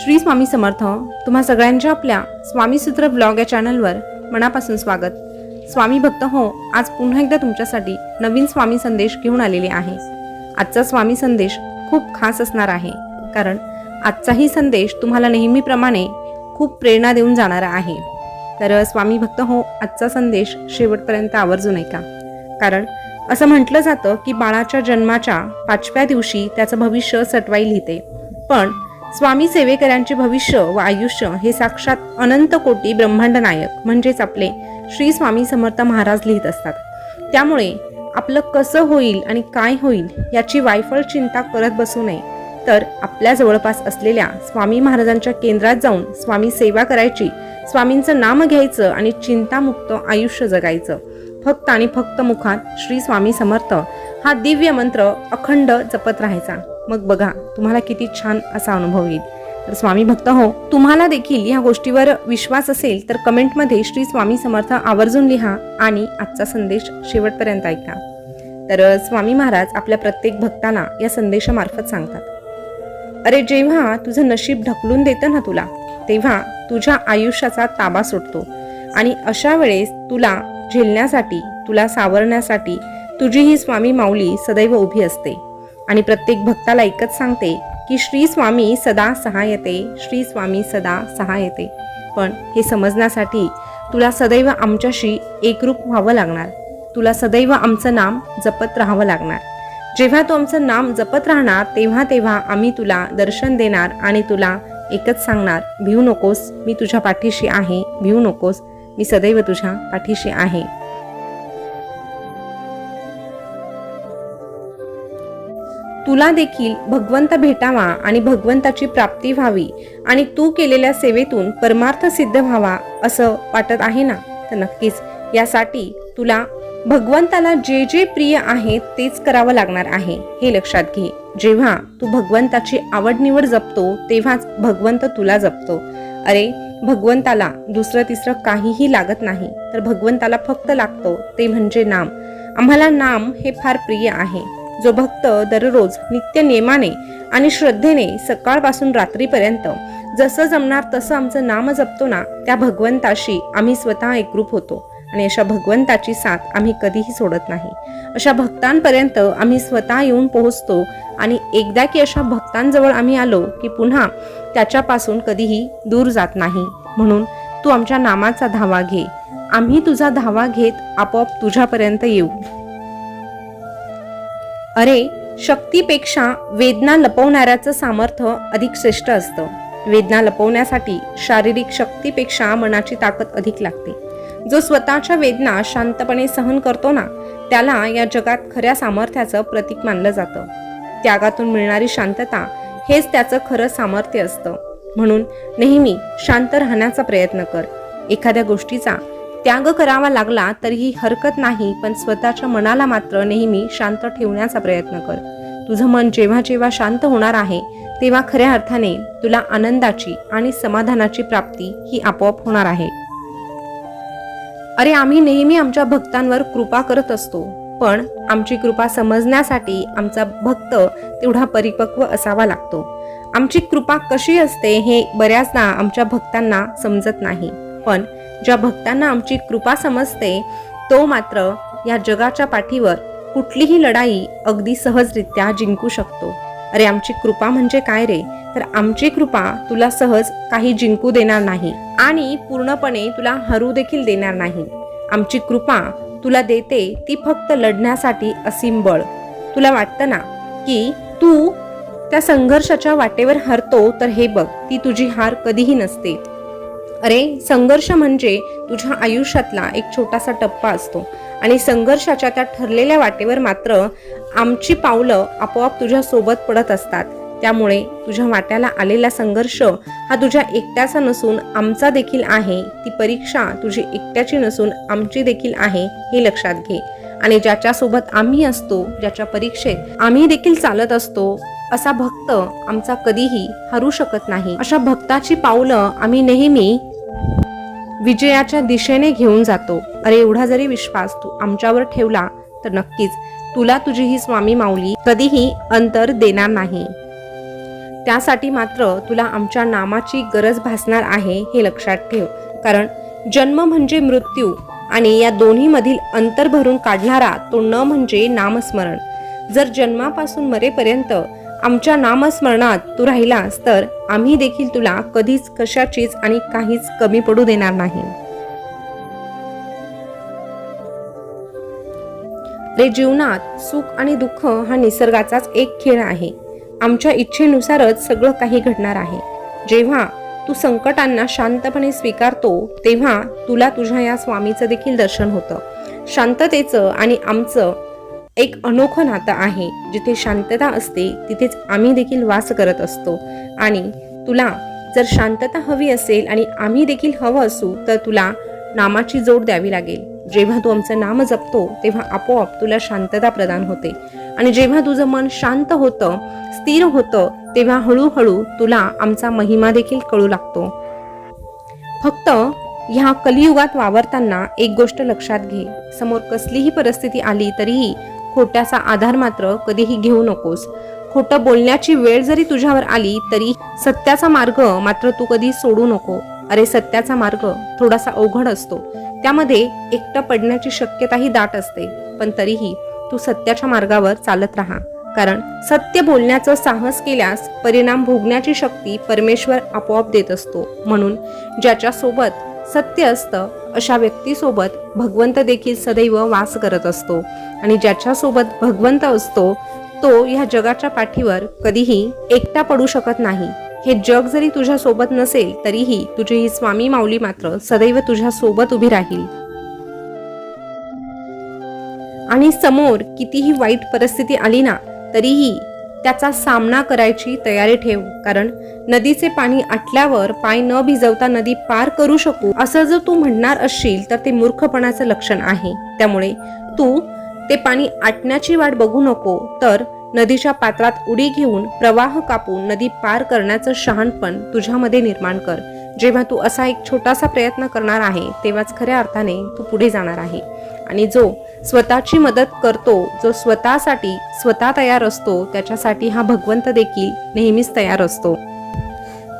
श्री स्वामी समर्थ तुम्हा सगळ्यांच्या आपल्या स्वामीसूत्र ब्लॉग या चॅनलवर मनापासून स्वागत. स्वामी भक्त हो आज पुन्हा एकदा तुमच्यासाठी नवीन स्वामी संदेश घेऊन आलेले आहे. आजचा स्वामी संदेश खूप खास असणार आहे कारण आजचाही संदेश तुम्हाला नेहमीप्रमाणे खूप प्रेरणा देऊन जाणारा आहे. तर स्वामी भक्त हो आजचा संदेश शेवटपर्यंत आवर्जून ऐका. कारण असं म्हटलं जातं की बाळाच्या जन्माच्या पाचव्या दिवशी त्याचं भविष्य सटवाई लिहिते. पण स्वामी सेवेकरांचे भविष्य व आयुष्य हे साक्षात अनंत कोटी ब्रह्मांड नायक म्हणजेच आपले श्री स्वामी समर्थ महाराज लिहित असतात. त्यामुळे आपलं कसं होईल आणि काय होईल याची वायफळ चिंता करत बसू नये. तर आपल्या जवळपास असलेल्या स्वामी महाराजांच्या केंद्रात जाऊन स्वामी सेवा करायची स्वामींचं नाम घ्यायचं आणि चिंतामुक्त आयुष्य जगायचं. फक्त आणि फक्त मुखात श्री स्वामी समर्थ हा दिव्य मंत्र अखंड जपत राहायचा. मग बघा तुम्हाला किती छान असा अनुभव येईल. तर स्वामी भक्त हो तुम्हाला देखील या गोष्टीवर विश्वास असेल तर कमेंटमध्ये श्री स्वामी समर्थ आवर्जून लिहा आणि आजचा संदेश शेवटपर्यंत ऐका. तर स्वामी महाराज आपल्या प्रत्येक भक्ताला या संदेशामार्फत सांगतात. अरे जेव्हा तुझं नशीब ढकलून देतं ना तुला तेव्हा तुझ्या आयुष्याचा ताबा सुटतो. आणि अशा वेळेस तुला झेलण्यासाठी तुला सावरण्यासाठी तुझी ही स्वामी माऊली सदैव उभी असते. आणि प्रत्येक भक्ताला एकच सांगते की श्री स्वामी सदा सहायते श्री स्वामी सदा सहायते. पण हे समजण्यासाठी तुला सदैव आमच्याशी एकरूप व्हावं लागणार. तुला सदैव आमचं नाम जपत राहावं लागणार. जेव्हा तू आमचं नाम जपत राहणार तेव्हा तेव्हा आम्ही तुला दर्शन देणार आणि तुला एकच सांगणार भिवू नकोस मी तुझ्या पाठीशी आहे भिवू नकोस मी सदैव तुझ्या पाठीशी आहे. तुला देखील भगवंत भेटावा आणि भगवंताची प्राप्ती व्हावी आणि तू केलेल्या सेवेतून परमार्थ सिद्ध व्हावा असं वाटत आहे ना? तर नक्कीच यासाठी तुला भगवंताला जे जे प्रिय आहे तेच करावं लागणार आहे हे लक्षात घे. जेव्हा तू भगवंताची आवड निवड जपतो तेव्हाच भगवंत तुला जपतो. अरे भगवंताला दुसरं तिसरं काहीही लागत नाही तर भगवंताला फक्त लागतो ते म्हणजे नाम. आम्हाला नाम हे फार प्रिय आहे. जो भक्त दररोज नित्य नेमाने आणि श्रद्धेने सकाळपासून रात्रीपर्यंत जसं जमणार तसं आमचं नाम जपतो ना त्या भगवंताशी आम्ही स्वतः एकरूप होतो. आणि अशा भगवंताची साथ आम्ही कधीही सोडत नाही. अशा भक्तांपर्यंत आम्ही स्वतः येऊन पोहोचतो आणि एकदा की अशा भक्तांजवळ आम्ही आलो की पुन्हा त्याच्यापासून कधीही दूर जात नाही. म्हणून तू आमच्या नामाचा धावा घे. आम्ही तुझा धावा घेत आपोआप तुझ्यापर्यंत येऊ. अरे शक्तीपेक्षा वेदना लपवणाऱ्याचं सामर्थ्य अधिक श्रेष्ठ असतं. वेदना लपवण्यासाठी शारीरिक शक्तीपेक्षा मनाची ताकद अधिक लागते. जो स्वतःच्या वेदना शांतपणे सहन करतो ना त्याला या जगात खऱ्या सामर्थ्याचं प्रतीक मानलं जातं. त्यागातून मिळणारी शांतता हेच त्याचं खरं सामर्थ्य असतं. म्हणून नेहमी शांत राहण्याचा प्रयत्न कर. एखाद्या गोष्टीचा त्याग करावा लागला तरीही हरकत नाही पण स्वतःच्या मनाला मात्र नेहमी शांत ठेवण्याचा प्रयत्न कर. तुझं मन जेव्हा जेव्हा शांत होणार आहे तेव्हा खऱ्या अर्थाने तुला आनंदाची आणि समाधानाची प्राप्ती ही आपोआप होणार आहे. अरे आम्ही नेहमी आमच्या भक्तांवर कृपा करत असतो पण आमची कृपा समजण्यासाठी आमचा भक्त तेवढा परिपक्व असावा लागतो. आमची कृपा कशी असते हे बऱ्याचदा आमच्या भक्तांना समजत नाही पण ज्या भक्तांना आमची कृपा समजते तो मात्र या जगाच्या पाठीवर कुठलीही लढाई अगदी सहजरित्या जिंकू शकतो. अरे आमची कृपा म्हणजे काय रे? तर आमची कृपा तुला सहज काही जिंकू देणार नाही आणि पूर्णपणे तुला हरू देखील देणार नाही. आमची कृपा तुला देते ती फक्त लढण्यासाठी असीम बळ. तुला वाटतं ना की तू त्या संघर्षाच्या वाटेवर हरतो तर हे बघ ती तुझी हार कधीही नसते. अरे संघर्ष म्हणजे तुझ्या आयुष्यातला एक छोटासा टप्पा असतो. आणि संघर्षाच्या त्या ठरलेल्या वाटेवर मात्र आमची पावलं आपोआप तुझ्या सोबत पडत असतात. त्यामुळे तुझ्या वाट्याला आलेला संघर्ष हा तुझ्या एकट्याचा नसून आमचा देखील आहे. ती परीक्षा तुझी एकट्याची नसून आमची देखील आहे हे लक्षात घे. आणि ज्याच्यासोबत आम्ही असतो ज्याच्या परीक्षेत आम्ही देखील चालत असतो असा भक्त आमचा कधीही हरू शकत नाही. अशा भक्ताची पावलं आम्ही नेहमी विजयाच्या दिशेने घेऊन जातो. अरे एवढा जरी विश्वास तू आमच्यावर ठेवला तर नक्कीच तुला तुझी ही स्वामी माऊली कधीही अंतर देणार नाही. त्यासाठी मात्र तुला आमच्या नामाची गरज भासणार आहे हे लक्षात ठेव. कारण जन्म म्हणजे मृत्यू आणि या दोन्हीमधील अंतर भरून काढणारा तो न म्हणजे नामस्मरण. जर जन्मापासून मरेपर्यंत आमच्या नामस्मरणात तू राहिलास तर आम्ही देखील तुला कधीच कशाचीच आणि काहीच कमी पडू देणार नाही. रे जीवनात सुख आणि दुःख हा निसर्गाचाच एक खेळ आहे. आमच्या इच्छेनुसारच सगळं काही घडणार आहे. जेव्हा तू संकटांना शांतपणे स्वीकारतो तेव्हा तुला तुझ्या या स्वामीचं देखील दर्शन होतं. शांततेचं आणि आमचं एक अनोखं नातं आहे. जिथे शांतता असते तिथेच आम्ही देखील वास करत असतो. आणि तुला जर शांतता हवी असेल आणि आम्ही देखील हवं असू तर तुला नामाची जोड द्यावी लागेल. जेव्हा तू आमचं नाम जपतो तेव्हा आपोआप तुला शांतता प्रदान होते. आणि जेव्हा तुझं मन शांत होतं स्थिर होतं तेव्हा हळूहळू तुला आमचा महिमा देखील कळू लागतो. फक्त ह्या कलियुगात वावरताना एक गोष्ट लक्षात घे. समोर कसलीही परिस्थिती आली तरीही खोट्याचा आधार मात्र कधीही घेऊ नकोस. खोटं बोलण्याची वेळ जरी तुझ्यावर आली तरी सत्याचा मार्ग मात्र तू कधी सोडू नको. अरे सत्याचा मार्ग थोडासा अवघड असतो. त्यामध्ये एकटं पडण्याची शक्यताही दाट असते. पण तरीही तू सत्याच्या मार्गावर चालत राहा. कारण सत्य बोलण्याचं साहस केल्यास परिणाम भोगण्याची शक्ती परमेश्वर आपोआप देत असतो. म्हणून ज्याच्या सोबत सत्य असतं अशा व्यक्तीसोबत भगवंत देखील सदैव वास करत असतो. आणि ज्याच्यासोबत भगवंत असतो तो ह्या जगाच्या पाठीवर कधीही एकटा पडू शकत नाही. हे जग जरी तुझ्या सोबत नसेल तरीही तुझी ही स्वामी माऊली मात्र सदैव तुझ्या सोबत उभी राहील. आणि समोर कितीही वाईट परिस्थिती आली ना तरीही त्याचा सामना करायची तयारी ठेव कारण नदीचे पाणी आटल्यावर पाय न भिजवता नदी पार करू शकू. असं जर तू म्हणणार असशील तर ते मूर्खपणाचं लक्षण आहे. त्यामुळे तू ते पाणी आटण्याची वाट बघू नको. तर नदीच्या पात्रात उडी घेऊन प्रवाह कापून नदी पार करण्याचं शहाणपण तुझ्यामध्ये निर्माण कर. जेव्हा तू असा एक छोटासा प्रयत्न करणार आहे तेव्हाच खऱ्या अर्थाने तू पुढे जाणार आहे. आणि जो स्वतःची मदत करतो जो स्वतःसाठी स्वतः तयार असतो त्याच्यासाठी हा भगवंत देखील नेहमीच तयार असतो.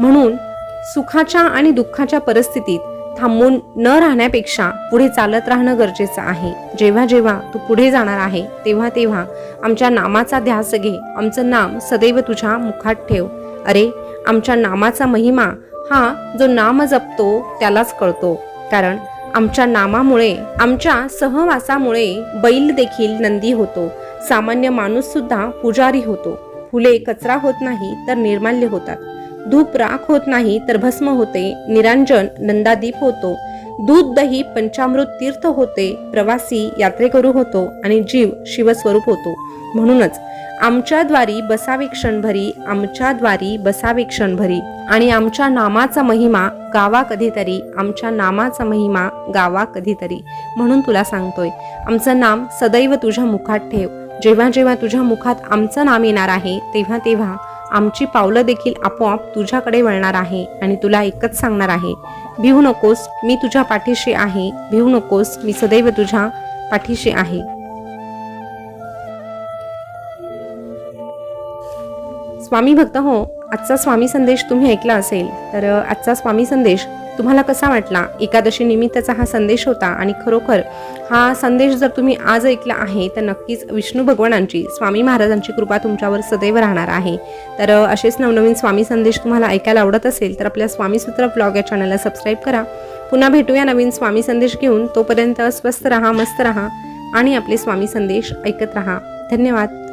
म्हणून सुखाच्या आणि दुःखाच्या परिस्थितीत थांबून न राहण्यापेक्षा पुढे चालत राहणं गरजेचं आहे. जेव्हा जेव्हा तू पुढे जाणार आहे तेव्हा तेव्हा आमच्या नामाचा ध्यास घे. आमचं नाम सदैव तुझ्या मुखात ठेव. अरे आमच्या नामाचा महिमा हा जो नाम जपतो त्यालाच कळतो. कारण आमच्या नामामुळे आमच्या सहवासामुळे बैल देखील नंदी होतो. सामान्य माणूस सुद्धा पुजारी होतो. फुले कचरा होत नाही तर निर्माल्य होतात. धूप राख होत नाही तर भस्म होते. निरांजन नंदादीप होतो. दूध दही पंचामृत तीर्थ होते. प्रवासी यात्रेकरू होतो आणि जीव शिवस्वरूप होतो. म्हणूनच आमच्याद्वारी बसावे क्षणभरी आमच्याद्वारी बसावे क्षणभरी. आणि आमच्या नामाचा महिमा गावा कधीतरी आमच्या नामाचा महिमा गावा कधीतरी. म्हणून तुला सांगतोय आमचं नाम सदैव तुझ्या मुखात ठेव. जेव्हा जेव्हा तुझ्या मुखात आमचं नाम येणार आहे तेव्हा तेव्हा आमची पावलं देखील आपोआप तुझ्याकडे वळणार आहे आणि तुला एकच सांगणार आहे. भिवू नकोस मी तुझ्या पाठीशी आहे. भिवू नकोस मी सदैव तुझ्या पाठीशी आहे. स्वामी भक्त हो. आजचा स्वामी संदेश तुम्ही ऐकला असेल तर आजचा स्वामी संदेश तुम्हाला कसा वाटला? एकादशी निमित्ताचा हा संदेश होता आणि खरोखर हा संदेश जर तुम्ही आज ऐकला आहे तर नक्कीच विष्णू भगवानांची स्वामी महाराजांची कृपा तुमच्यावर सदैव राहणार आहे. तर असेच नवनवीन स्वामी संदेश तुम्हाला ऐकायला आवडत असेल तर आपल्या स्वामी सूत्र ब्लॉग या चॅनलला सबस्क्राईब करा. पुन्हा भेटूया नवीन स्वामी संदेश घेऊन तोपर्यंत स्वस्थ राहा मस्त राहा आणि आपले स्वामी संदेश ऐकत राहा. धन्यवाद.